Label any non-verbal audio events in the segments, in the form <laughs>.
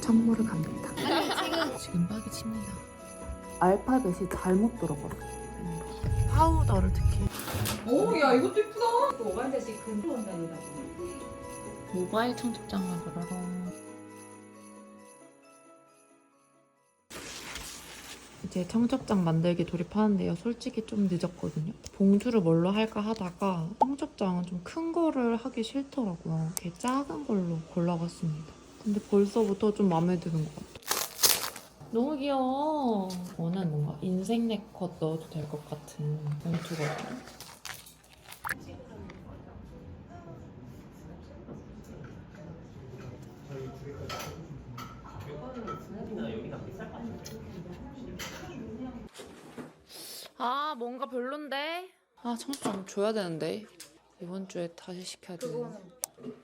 창모를 갑니다. 지금 빡이 칩니다. 알파벳이 잘못 들어버렸어. 파우더를 특히 오 야 이것도 이쁘다. 또 오반자씩 근처 원단이다. 모바일 청첩장을 보러러 이제 청첩장 만들기 돌입하는데요. 솔직히 좀 늦었거든요. 봉투를 뭘로 할까 하다가 청첩장은 좀 큰 거를 하기 싫더라고요. 이렇게 작은 걸로 골라봤습니다. 근데 벌써부터 좀 마음에 드는 것 같아요. 너무 귀여워. 저는 뭔가 인생 네컷 넣어도 될 것 같은 봉투거든요. 아 뭔가 별론데? 아 청첩장 줘야 되는데 이번 주에 다시 시켜야 되네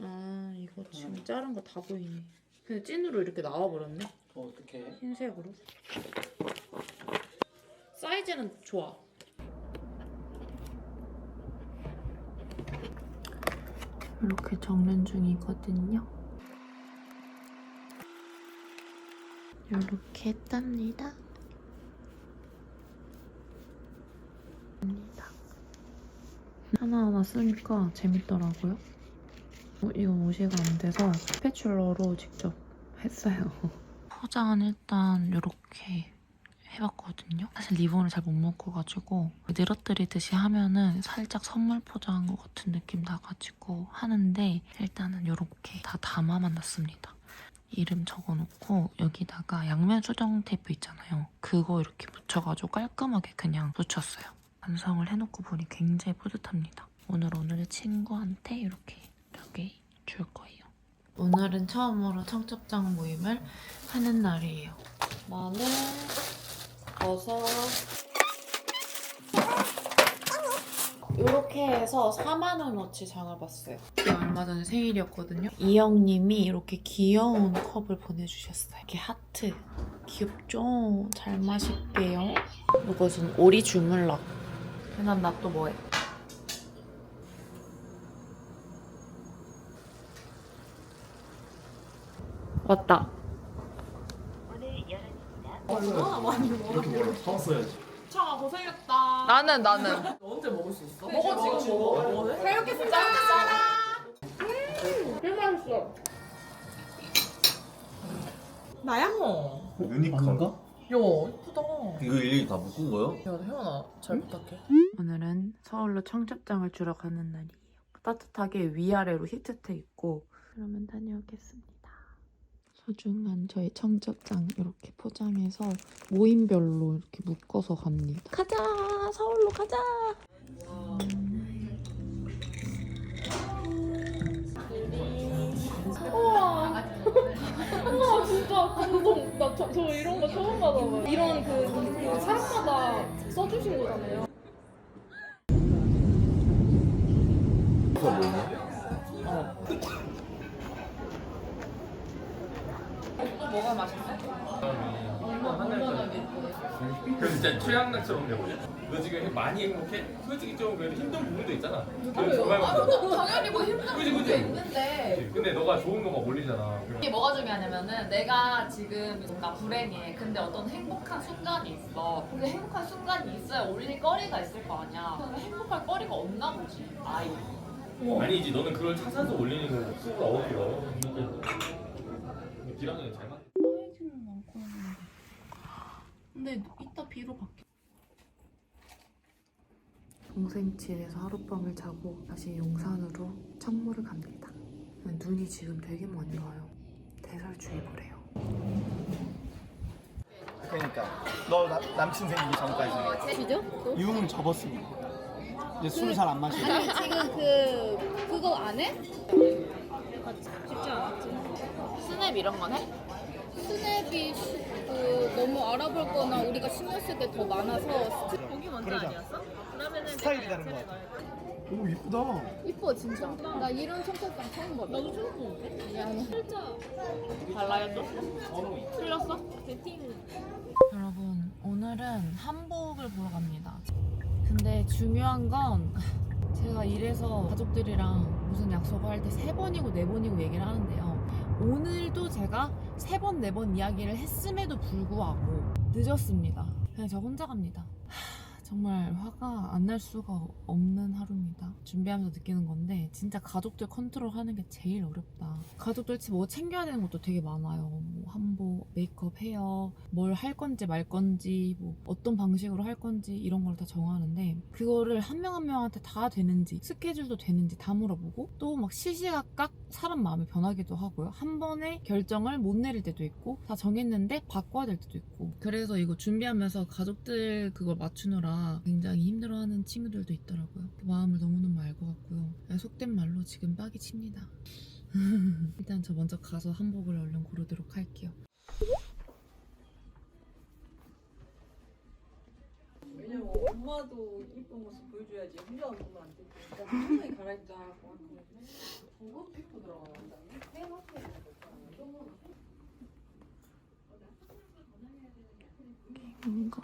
아 이거 지금 자른 거 다 보이네. 근데 찐으로 이렇게 나와버렸네? 어떡해? 흰색으로? 사이즈는 좋아. 이렇게 적는 중이거든요. 이렇게 땁니다. 입니다. 하나하나 쓰니까 재밌더라고요. 어, 이거 무시가 안 돼서 스패츌러로 직접 했어요. <laughs> 포장은 일단 이렇게 해봤거든요. 사실 리본을 잘못 묶어가지고 늘어뜨리듯이 하면은 살짝 선물 포장한 것 같은 느낌 나가지고 하는데 일단은 이렇게 다 담아만 놨습니다. 이름 적어놓고 여기다가 양면 수정 테이프 있잖아요. 그거 이렇게 붙여가지고 깔끔하게 그냥 붙였어요. 완성을 해놓고 보니 굉장히 뿌듯합니다. 오늘 오늘의 친구한테 이렇게 여기 줄 거예요. 오늘은 처음으로 청첩장 모임을 하는 날이에요. 마늘, 버섯 이렇게 해서 4만 원어치 장을 봤어요. 이게 얼마 전에 생일이었거든요. 이영님이 이렇게 귀여운 컵을 보내주셨어요. 이렇게 하트. 귀엽죠? 잘 마실게요. 이것은 오리 주물럭. 난나 또 뭐해? 왔다. 이렇게 뭐라 사왔어야지 차가 고생했다. 나는 나는 너 언제 먹을 수 있어? 먹어 지금 먹어. 먹어. 잘 먹겠습니다. 나야? 어. 유니크한가? 야 이쁘다. 이거 일일이 다 묶은 거야? 야 혜원아 잘 부탁해. 오늘은 서울로 청첩장을 주러 가는 날이에요. 따뜻하게 위아래로 히트텍 입고 그러면 다녀오겠습니다. 소중한 저희 청첩장 이렇게 포장해서 모임별로 이렇게 묶어서 갑니다. 가자! 서울로 가자! 우와 우와 진짜 감동 나저 이런 거 처음 받아봐요 이런 그, 그 사람마다 써주신 거잖아요 뭐가 맛있어? 그래서 진짜 최악락처럼 되거든 너 지금 많이 행복해? 솔직히 좀 그래도 힘든 부분도 있잖아. 정말 당연히 뭐 힘든 그지 부분도 그지? 있는데. 근데 너가 좋은 거막 올리잖아. 이게 뭐가 중요하냐면은 내가 지금 뭔가 불행해. 근데 어떤 행복한 순간이 있어. 근데 행복한 순간이 있어야 올릴 거리가 있을 거 아니야. 근데 행복할 거리가 없나 보지. 아이. 아니지. 너는 그걸 찾아서 올리는 거 수가 어디로 기량이 잘 맞. 사이즈는 많고 했는데 근데 이따 비로 바뀌어 동생 집에서 하룻밤을 자고 다시 용산으로 청모를 갑니다 눈이 지금 되게 많이 와요 대설주의보래요 그러니까 너 나- 남친 생기기 전까지 지죠? 유흥은 접었습니다. 이제 술을 잘안 마시고 아니 지금 그 그거 안 해? 쉽지 않았지. 스냅 이런 건 해? 스냅이 시- 그 너무 알아볼 거나 우리가 신경 쓸 게 더 많아서 스트... 거기 먼저 그러자. 아니었어? 그러면은 스타일이 다른 것 같아. 오 이쁘다. 이뻐 진짜. 나 이런 청첩장 처음 봐. 나도 처음 보는데? 아니 아니. 살짝 달라요 또? 틀렸어? 여러분 오늘은 한복을 보러 갑니다 근데 중요한 건 제가 이래서 가족들이랑 무슨 약속을 할 때 세 번이고 네 번이고 얘기를 하는데요 오늘도 제가 세 번 네 번 이야기를 했음에도 불구하고 늦었습니다. 그냥 저 혼자 갑니다. 하, 정말 화가 안 날 수가 없는 하루입니다. 준비하면서 느끼는 건데 진짜 가족들 컨트롤하는 게 제일 어렵다. 가족들 뭐 챙겨야 되는 것도 되게 많아요. 뭐 한복, 메이크업, 헤어, 뭘 할 건지 말 건지, 뭐 어떤 방식으로 할 건지 이런 걸 다 정하는데 그거를 한 명한 명한테 다 되는지 스케줄도 되는지 다 물어보고 또 막 시시각각 사람 마음이 변하기도 하고요. 한 번에 결정을 못 내릴 때도 있고 다 정했는데 바꿔야 될 때도 있고 그래서 이거 준비하면서 가족들 그걸 맞추느라 굉장히 힘들어하는 친구들도 있더라고요. 그 마음을 너무너무 알 것 같고요. 속된 말로 지금 빡이 칩니다. <laughs> 일단 저 먼저 가서 한복을 얼른 고르도록 할게요. 왜냐면 엄마도 이쁜 모습 보여줘야지 혼자 오는 거안 되니까 편하게 갈아입자 하고 하는데 저것도 입고 해놓고 있는 거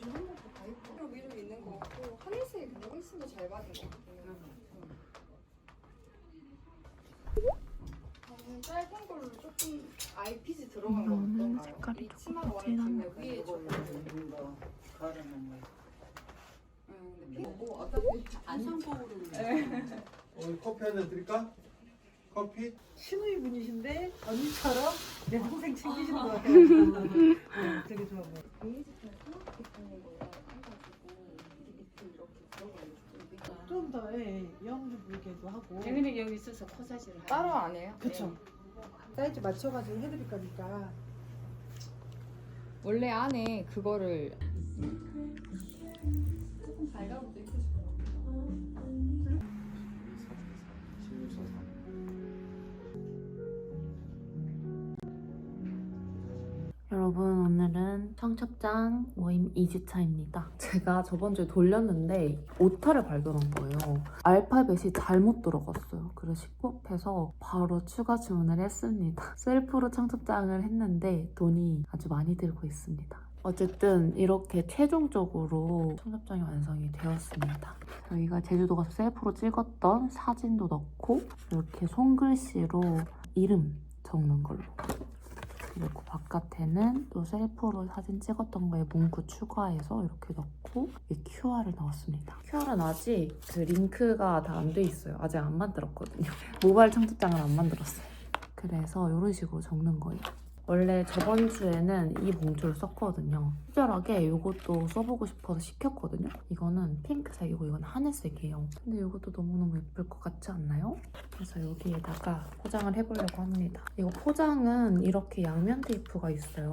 뭔가 로 위로 있는 거 같고 하늘색이 그냥 훨씬 더 잘 받은 것 같아요. 저는 짧은 걸로 조금 아이피스 들어간 거 이거는 어떤가요? 색깔이 이 조금 치마가 진한 완전 위에 저 음, 근데 핑크 뭐 어차피 어, 커피 한 잔 드릴까? 커피? 신우이 분이신데 언니처럼 내 동생 챙기시는 것 같아요 네, 되게 좋아 베이지처럼 이렇게 보는 거예요. 해가지고 밑에 이렇게 들어가 있고 좀 더 예, 영주 보이게도 하고. 재민이 여기 있어서 코사지를 따로 안 해요? 그쵸. 사이즈 맞춰가지고 해드릴 거니까. 원래 안에 그거를 여러분 오늘은 청첩장 모임 2주차입니다. 제가 저번 주에 돌렸는데 오타를 발견한 거예요. 알파벳이 잘못 들어갔어요. 그래서 시급해서 바로 추가 주문을 했습니다. 셀프로 청첩장을 했는데 돈이 아주 많이 들고 있습니다. 어쨌든 이렇게 최종적으로 청첩장이 완성이 되었습니다. 저희가 제주도 가서 셀프로 찍었던 사진도 넣고 이렇게 손글씨로 이름 적는 걸로 그리고 바깥에는 또 셀프로 사진 찍었던 거에 문구 추가해서 이렇게 넣고 이 QR을 넣었습니다. QR은 아직 그 링크가 다 안 돼 있어요. 아직 안 만들었거든요. <laughs> 모바일 청첩장을 안 만들었어요. 그래서 이런 식으로 적는 거예요. 원래 저번 주에는 이 봉투를 썼거든요. 특별하게 이것도 써보고 싶어서 시켰거든요. 이거는 핑크색이고 이건 하늘색이에요. 근데 이것도 너무너무 예쁠 것 같지 않나요? 그래서 여기에다가 포장을 해보려고 합니다. 이거 포장은 이렇게 양면 테이프가 있어요.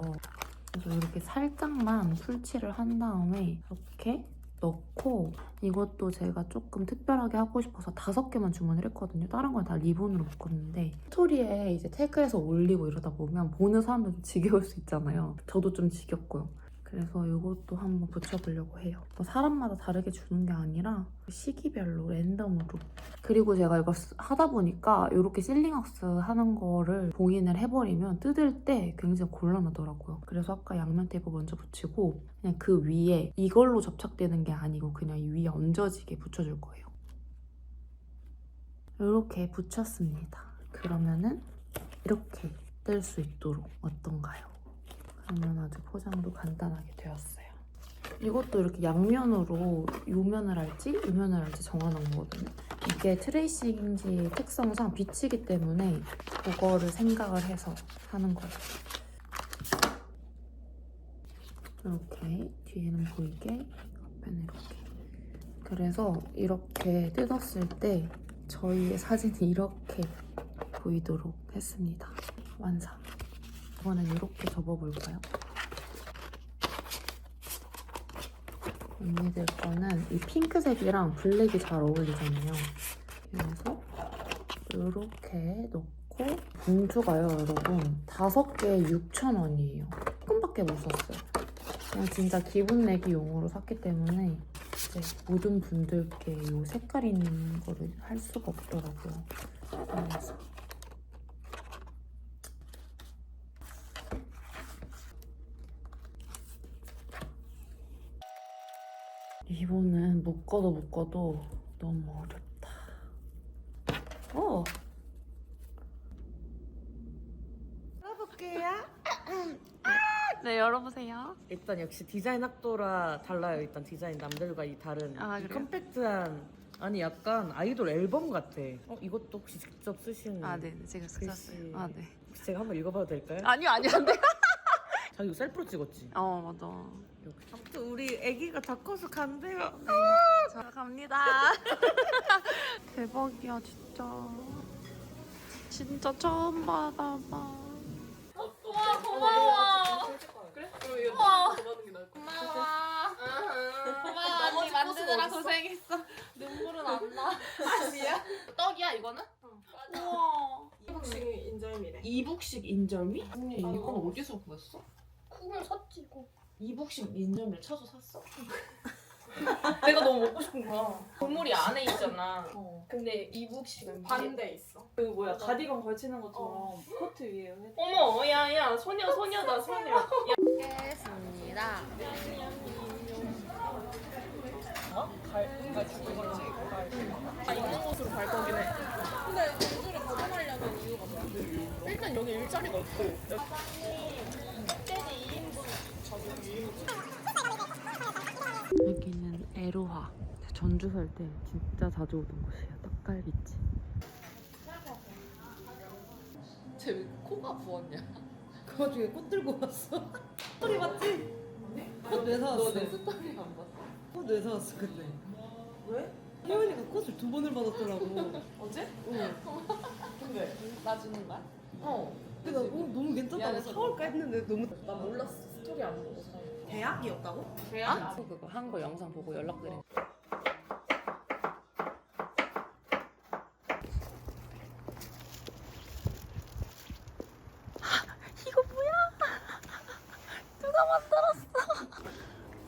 그래서 이렇게 살짝만 풀칠을 한 다음에 이렇게 넣고 이것도 제가 조금 특별하게 하고 싶어서 다섯 개만 주문을 했거든요. 다른 건 다 리본으로 묶었는데 스토리에 이제 태그해서 올리고 이러다 보면 보는 사람들 좀 지겨울 수 있잖아요. 저도 좀 지겹고요. 그래서 이것도 한번 붙여보려고 해요. 뭐 사람마다 다르게 주는 게 아니라 시기별로 랜덤으로. 그리고 제가 쓰- 하다 보니까 이렇게 실링왁스 하는 거를 봉인을 해버리면 뜯을 때 굉장히 곤란하더라고요. 그래서 아까 양면 테이프 먼저 붙이고 그냥 그 위에 이걸로 접착되는 게 아니고 그냥 이 위에 얹어지게 붙여줄 거예요. 이렇게 붙였습니다. 그러면은 이렇게 뜰수 있도록 어떤가요? 그러면 아주 포장도 간단하게 되었어요. 이것도 이렇게 양면으로 요면을 할지 요면을 할지 정하는 거거든요. 이게 트레이싱지 특성상 비치기 때문에 그거를 생각을 해서 하는 거예요. 이렇게 뒤에는 보이게 앞에는 이렇게. 그래서 이렇게 뜯었을 때 저희의 사진이 이렇게 보이도록 했습니다. 완성. 이번엔 이렇게 접어볼까요? 언니들 거는 이 핑크색이랑 블랙이 잘 어울리잖아요. 그래서 이렇게 넣고 봉투가요, 여러분. 다섯 개에 6,000원이에요. 조금밖에 못 샀어요. 그냥 진짜 기분 내기 용으로 샀기 때문에 이제 모든 분들께 이 색깔 있는 거를 할 수가 없더라고요. 그래서 이거는 묶어도 묶어도 너무 어렵다. 어. 네, 열어보세요. 일단 역시 디자인 학도라 달라요. 일단 디자인 남들과 이 다른 아, 이 그래요? 컴팩트한 아니 약간 아이돌 앨범 같아. 어 이것도 혹시 직접 쓰신? 아, 네, 제가 글씨. 썼어요. 아, 네. 혹시 제가 한번 읽어봐도 될까요? 아니요, 아니요, 안 돼. 자기 이거 셀프로 찍었지. 어, 맞아. 역시. 아무튼 우리 아기가 다 커서 간대요. 자, 갑니다. <laughs> 대박이야, 진짜. 진짜 처음 받아봐. 와 고마워. 그래? 고마워. 고마워. 고마워 언니 만드느라 고생했어. 눈물은 안 나. 아니야? 떡이야 이거는? 우와. 이북식 인절미래. 이북식 인절미? 언니, 이건 어디서 구했어? 샀지 이거. 이북식 인절미를 찾아 샀어? <laughs> 내가 너무 먹고 싶은 거야. 국물이 안에 있잖아. 어. 근데 이북식은 반대 있어. 그 뭐야 가디건 걸치는 것처럼 코트 위에 해. 어머, 야 야, 소녀 소녀다 소녀. 겠습니다. 아 있는 곳으로 갈 거긴 해. 근데 공주를 거듭하려는 이유가 뭐야? 일단 여기 일자리가 없고. 여기는 에로하. 전주 살 때 진짜 자주 오던 곳이에요. 떡갈비집. 쟤왜 코가 부었냐? 그 와중에 꽃 들고 왔어. 스토리 봤지? 꽃왜 사왔어? 너내 스토리 안 봤어? 꽃왜 사왔어 근데? 왜? 혜원이가 꽃을 두 번을 받았더라고. 어제? 응. 근데 나 주는 거야? 어. 근데 나 어, 너무 괜찮다고 미안해서 사올까 했는데 너무 나 몰랐어. 스토리 안 보고 사. 대학이었다고? 대학 그거 한 거 영상 보고 연락드린. <laughs>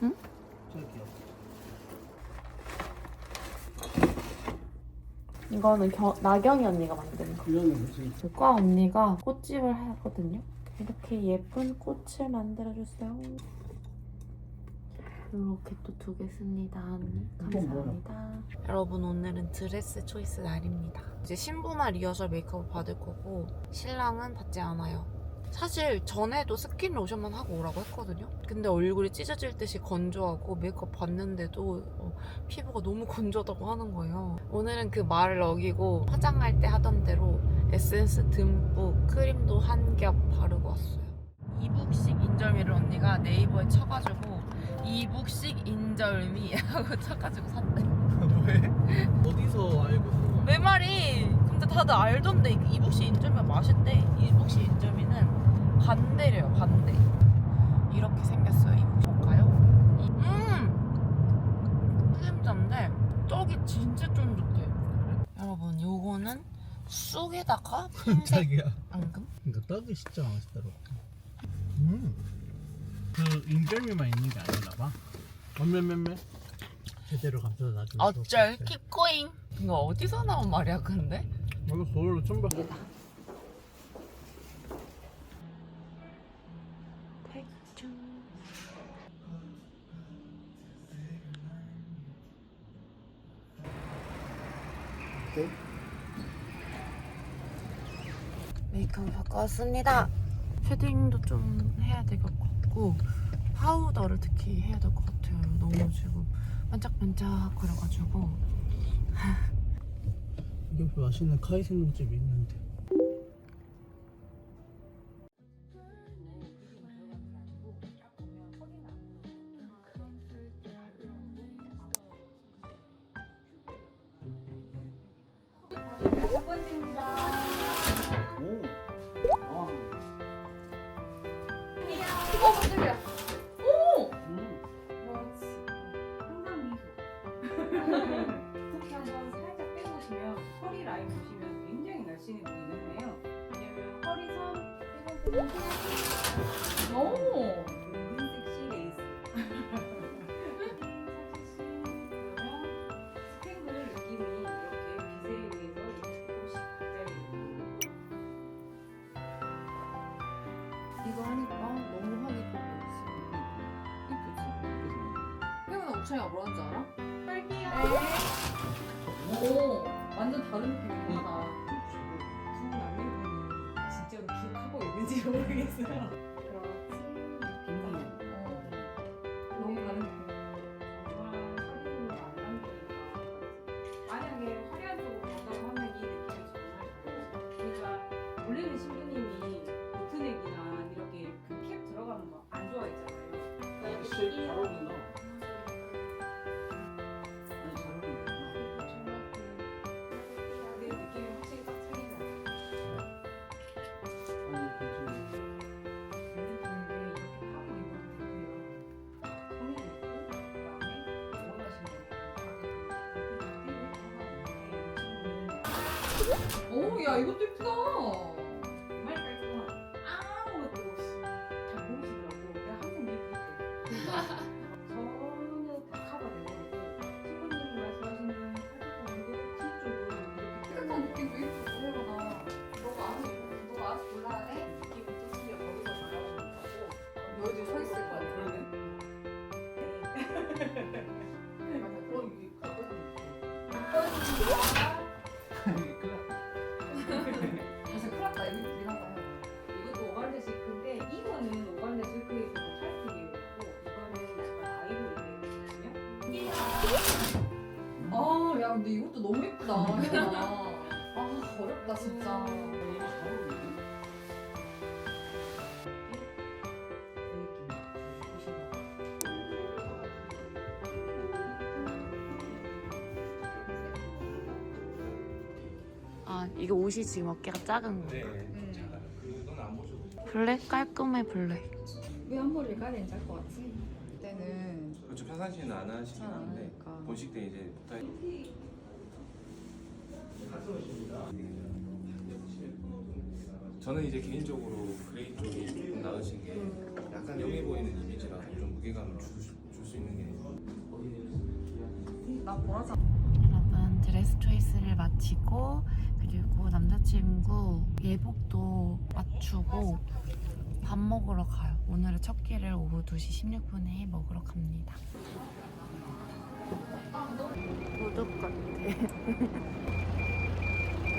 <laughs> <laughs> 이거는 겨, 나경이 언니가 만든 거. 그과 언니가 꽃집을 하거든요. 이렇게 예쁜 꽃을 만들어주세요. 이렇게 또 두 개 씁니다, 언니. 감사합니다. 여러분 오늘은 드레스 초이스 날입니다. 이제 신부만 리허설 메이크업 받을 거고 신랑은 받지 않아요. 사실 전에도 스킨 로션만 하고 오라고 했거든요. 근데 얼굴이 찢어질 듯이 건조하고 메이크업 받는데도 어, 피부가 너무 <laughs> 건조하다고 하는 거예요. 오늘은 그 말을 어기고 화장할 때 하던 대로 에센스 듬뿍 크림도 한 겹 바르고 왔어요. 이북식 인절미를 언니가 네이버에 쳐가지고 이북식 인절미 하고 <laughs> 쳐가지고 샀대. 왜? 어디서 알고? 내 말이 근데 다들 알던데 이 이북식 인절미가 맛있대 이북식 인절미는 반대래요 반대 이렇게 생겼어요? 음 크림자인데 떡이 진짜 쫀득해 여러분 요거는 쑥에다가 흰색 깜짝이야. 앙금 이거 떡이 진짜 맛있더라고. 음. 그 인절미만 있는 게 아닌가 봐. 몇몇몇몇 제대로 감싸서 나중에. 어쩔 킵고잉 이거 어디서 나온 말이야 근데? 이거 서울로 처음 메이크업 바꿨습니다. 쉐딩도 좀 해야 될 것 같고 파우더를 특히 해야 될 것 같아요. 너무 지금 반짝반짝 거려가지고 옆에 맛있는 카이센동집이 있는데. 이렇게 한번 살짝 빼보시면 허리 라인 보시면 굉장히 날씬해 보이는데요. 왜냐면 허리선 오 섹시 레이스. 그러면 스탱글 느낌이 이렇게 빛에 의해서 조금씩 발달이 이거 하니까 너무 확이 보고 있어요. 주창이가 뭐라는 줄 알아? 오 완전 다른 느낌이다. 두 남편분이 진짜로 기억하고 있는지 모르겠어요. 오, 야 이것도 예쁘다. 아, 야 근데 이것도 너무 예쁘다. 아 어렵다 진짜. 아 이게 옷이 지금 어깨가 작은 거. 네. 보셔도 돼요. 블랙 깔끔해 블랙. 왜 한 머리를 까야 되는지 알 것 같지? 그때는 그렇죠. 평상시에는 안 하시긴 잘안 하니까. 본식 때 이제 보통 저는 이제 개인적으로 그레이 쪽이 조금 나으신 게 약간 영해 보이는 이미지라서 좀 무게감을 줄 수 있는 게 나 보라색. 여러분 드레스 초이스를 마치고 그리고 남자친구 예복도 맞추고 밥 먹으러 가요. 오늘의 첫 끼를 오후 2시 16분에 먹으러 갑니다. 도둑 같아. <laughs>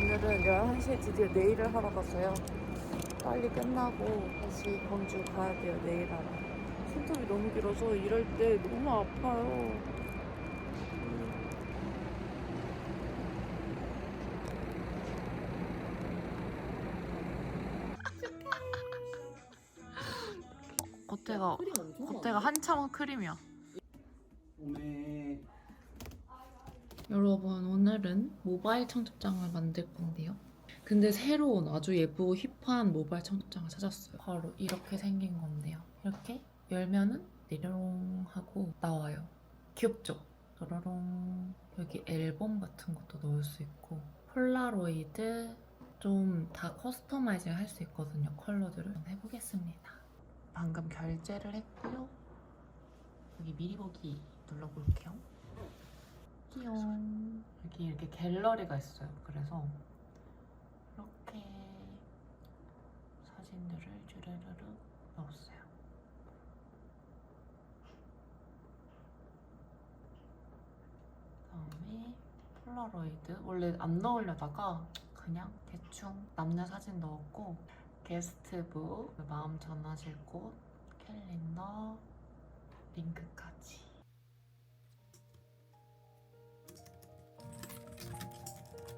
오늘은 11시에 드디어 네일을 하러 갔어요. 빨리 끝나고 다시 광주 가야 돼요, 네일 하러. 손톱이 너무 길어서 이럴 때 너무 아파요. 겉에가 겉에가 한참 크림이야. 오메. 여러분 오늘은 모바일 청첩장을 만들 건데요. 근데 새로운 아주 예쁘고 힙한 모바일 청첩장을 찾았어요. 바로 이렇게 생긴 건데요. 이렇게 열면은 리롱 하고 나와요. 귀엽죠? 또로롱 여기 앨범 같은 것도 넣을 수 있고 폴라로이드 좀 다 커스터마이징 할 수 있거든요. 컬러들을 해보겠습니다. 방금 결제를 했고요. 여기 미리 보기 눌러볼게요. 띠용 여기 이렇게 갤러리가 있어요. 그래서 이렇게 사진들을 쭈르르르 넣었어요. 그다음에 폴라로이드 원래 안 넣으려다가 그냥 대충 남녀 사진 넣었고 게스트북 마음 전하실 곳 캘린더 링크까지